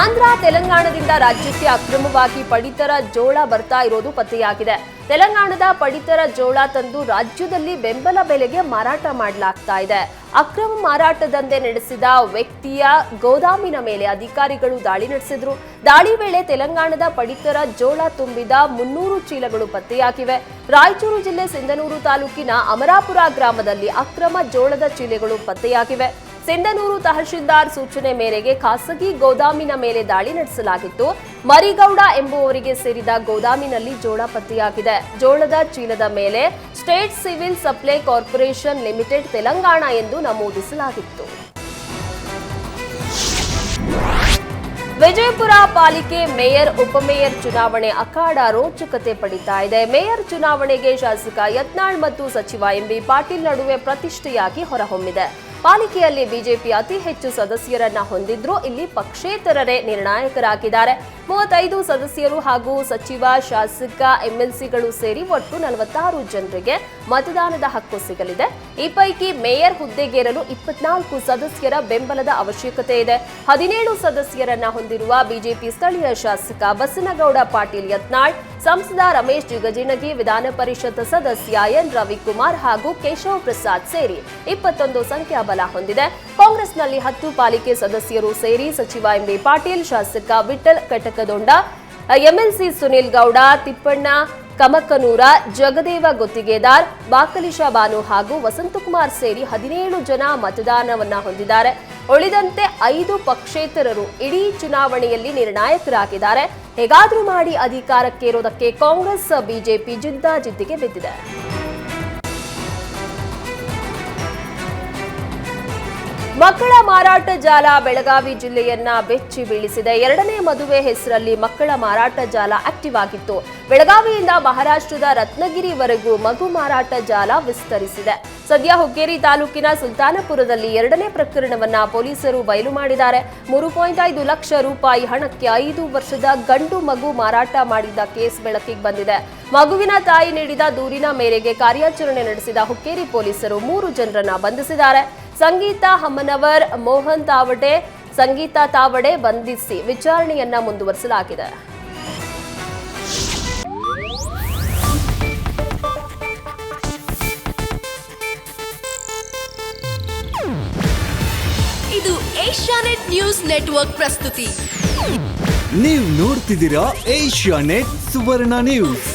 ಆಂಧ್ರ, ತೆಲಂಗಾಣದಿಂದ ರಾಜ್ಯಕ್ಕೆ ಅಕ್ರಮವಾಗಿ ಪಡಿತರ ಜೋಳ ಬರ್ತಾ ಇರೋದು ಪತ್ತೆಯಾಗಿದೆ. ತೆಲಂಗಾಣದ ಪಡಿತರ ಜೋಳ ತಂದು ರಾಜ್ಯದಲ್ಲಿ ಬೆಂಬಲ ಬೆಲೆಗೆ ಮಾರಾಟ ಮಾಡಲಾಗ್ತಾ ಇದೆ. ಅಕ್ರಮ ಮಾರಾಟ ದಂಧೆ ನಡೆಸಿದ ವ್ಯಕ್ತಿಯ ಗೋದಾಮಿನ ಮೇಲೆ ಅಧಿಕಾರಿಗಳು ದಾಳಿ ನಡೆಸಿದ್ರು. ದಾಳಿ ವೇಳೆ ತೆಲಂಗಾಣದ ಪಡಿತರ ಜೋಳ ತುಂಬಿದ ಮುನ್ನೂರು ಚೀಲಗಳು ಪತ್ತೆಯಾಗಿವೆ. ರಾಯಚೂರು ಜಿಲ್ಲೆ ಸಿಂಧನೂರು ತಾಲೂಕಿನ ಅಮರಾಪುರ ಗ್ರಾಮದಲ್ಲಿ ಅಕ್ರಮ ಜೋಳದ ಚೀಲಗಳು ಪತ್ತೆಯಾಗಿವೆ. ಸಿಂಧನೂರು ತಹಶೀಲ್ದಾರ್ ಸೂಚನೆ ಮೇರೆಗೆ ಖಾಸಗಿ ಗೋದಾಮಿನ ಮೇಲೆ ದಾಳಿ ನಡೆಸಲಾಗಿತ್ತು. ಮರಿಗೌಡ ಎಂಬುವವರಿಗೆ ಸೇರಿದ ಗೋದಾಮಿನಲ್ಲಿ ಜೋಳ ಪತ್ತೆಯಾಗಿದೆ. ಜೋಳದ ಚೀಲದ ಮೇಲೆ state civil supply corporation limited Telangana ಎಂದು ನಮೂದಿಸಲಾಗಿತ್ತು. ವಿಜಯಪುರ ಪಾಲಿಕೆ ಮೇಯರ್, ಉಪಮೇಯರ್ ಚುನಾವಣೆ ಅಖಾಡ ರೋಚಕತೆ ಪಡಿತಾ ಇದೆ. ಮೇಯರ್ ಚುನಾವಣೆಗೆ ಶಾಸಕ ಯತ್ನಾಳ್ ಮತ್ತು ಸಚಿವ ಎಂಬಿ ಪಾಟೀಲ್ ನಡುವೆ ಪ್ರತಿಷ್ಠೆಯಾಗಿ ಹೊರಹೊಮ್ಮಿದೆ. ಪಾಲಿಕೆಯಲ್ಲಿ ಬಿಜೆಪಿ ಅತಿ ಹೆಚ್ಚು ಸದಸ್ಯರನ್ನ ಹೊಂದಿದ್ರು ಇಲ್ಲಿ ಪಕ್ಷೇತರರೇ ನಿರ್ಣಾಯಕರಾಗಿದ್ದಾರೆ. ಮೂವತ್ತೈದು ಸದಸ್ಯರು ಹಾಗೂ ಸಚಿವ, ಶಾಸಕ, ಎಂಎಲ್ಸಿಗಳು ಸೇರಿ ಒಟ್ಟು ನಲವತ್ತಾರು ಜನರಿಗೆ ಮತದಾನದ ಹಕ್ಕು ಸಿಗಲಿದೆ. ಈ ಪೈಕಿ ಮೇಯರ್ ಹುದ್ದೆಗೇರಲು ಇಪ್ಪತ್ನಾಲ್ಕು ಸದಸ್ಯರ ಬೆಂಬಲದ ಅವಶ್ಯಕತೆ ಇದೆ. ಹದಿನೇಳು ಸದಸ್ಯರನ್ನ ಹೊಂದಿರುವ ಬಿಜೆಪಿ ಸ್ಥಳೀಯ ಶಾಸಕ ಬಸನಗೌಡ ಪಾಟೀಲ್ ಯತ್ನಾಳ್ ಸಂಸದ ರಮೇಶ್ ಜಿಗಜಿಣಗಿ ವಿಧಾನ ಪರಿಷತ್ ಸದಸ್ಯ ಎನ್ ರವಿಕುಮಾರ್ ಹಾಗೂ ಕೇಶವ ಪ್ರಸಾದ್ ಸೇರಿ ಇಪ್ಪತ್ತೊಂದು ಸಂಖ್ಯಾಬಲ ಹೊಂದಿದೆ. ಕಾಂಗ್ರೆಸ್ನಲ್ಲಿ ಹತ್ತು ಪಾಲಿಕೆ ಸದಸ್ಯರು ಸೇರಿ ಸಚಿವ ಎಂಬಿ ಪಾಟೀಲ್, ಶಾಸಕ ವಿಠಲ್ ಕಟಕದೊಂಡ, ಎಂಎಲ್ಸಿ ಸುನಿಲ್ ಗೌಡ, ತಿಪ್ಪಣ್ಣ ಕಮಕನೂರ, ಜಗದೇವ ಗುತ್ತಿಗೆದಾರ್, ಬಾಕಲಿಶಾ ಬಾನು ಹಾಗೂ ವಸಂತಕುಮಾರ್ ಸೇರಿ ಹದಿನೇಳು ಜನ ಮತದಾನವನ್ನ ಹೊಂದಿದ್ದಾರೆ. ಉಳಿದಂತೆ ಐದು ಪಕ್ಷೇತರರು ಇಡೀ ಚುನಾವಣೆಯಲ್ಲಿ ನಿರ್ಣಾಯಕರಾಗಿದ್ದಾರೆ. ಹೇಗಾದರೂ ಮಾಡಿ ಅಧಿಕಾರಕ್ಕೇರೋದಕ್ಕೆ ಕಾಂಗ್ರೆಸ್ ಬಿಜೆಪಿ ಜಿದ್ದಾಜಿದ್ದಿಗೆ ಬಿದ್ದಿದೆ. ಮಕ್ಕಳ ಮಾರಾಟ ಜಾಲ ಬೆಳಗಾವಿ ಜಿಲ್ಲೆಯನ್ನ ಬೆಚ್ಚಿ ಬೀಳಿಸಿದೆ. ಎರಡನೇ ಮದುವೆ ಹೆಸರಲ್ಲಿ ಮಕ್ಕಳ ಮಾರಾಟ ಜಾಲ ಆಕ್ಟಿವ್ ಆಗಿತ್ತು. ಬೆಳಗಾವಿಯಿಂದ ಮಹಾರಾಷ್ಟ್ರದ ರತ್ನಗಿರಿವರೆಗೂ ಮಗು ಮಾರಾಟ ಜಾಲ ವಿಸ್ತರಿಸಿದೆ. ಸದ್ಯ ಹುಕ್ಕೇರಿ ತಾಲೂಕಿನ ಸುಲ್ತಾನಪುರದಲ್ಲಿ ಎರಡನೇ ಪ್ರಕರಣವನ್ನ ಪೊಲೀಸರು ಬಯಲು ಮಾಡಿದ್ದಾರೆ. ಮೂರು ಪಾಯಿಂಟ್ ಐದು ಲಕ್ಷ ರೂಪಾಯಿ ಹಣಕ್ಕೆ ಐದು ವರ್ಷದ ಗಂಡು ಮಗು ಮಾರಾಟ ಮಾಡಿದ್ದ ಕೇಸ್ ಬೆಳಕಿಗೆ ಬಂದಿದೆ. ಮಗುವಿನ ತಾಯಿ ನೀಡಿದ ದೂರಿನ ಮೇರೆಗೆ ಕಾರ್ಯಾಚರಣೆ ನಡೆಸಿದ ಹುಕ್ಕೇರಿ ಪೊಲೀಸರು ಮೂರು ಜನರನ್ನ ಬಂಧಿಸಿದ್ದಾರೆ. ಸಂಗೀತ ಹಮ್ಮನವರ್ ಮೋಹನ್ ತಾವಡೆ ಸಂಗೀತ ತಾವಡೆ ಬಂಧಿಸಿ ವಿಚಾರಣೆಯನ್ನ ಮುಂದುವರಿಸಲಾಗಿದೆ. ಇದು ಏಷ್ಯಾನೆಟ್ ನ್ಯೂಸ್ ನೆಟ್ವರ್ಕ್ ಪ್ರಸ್ತುತಿ. ನೀವು ನೋಡ್ತಿದ್ದೀರಾ ಏಷ್ಯಾ ನೆಟ್ ಸುವರ್ಣ ನ್ಯೂಸ್.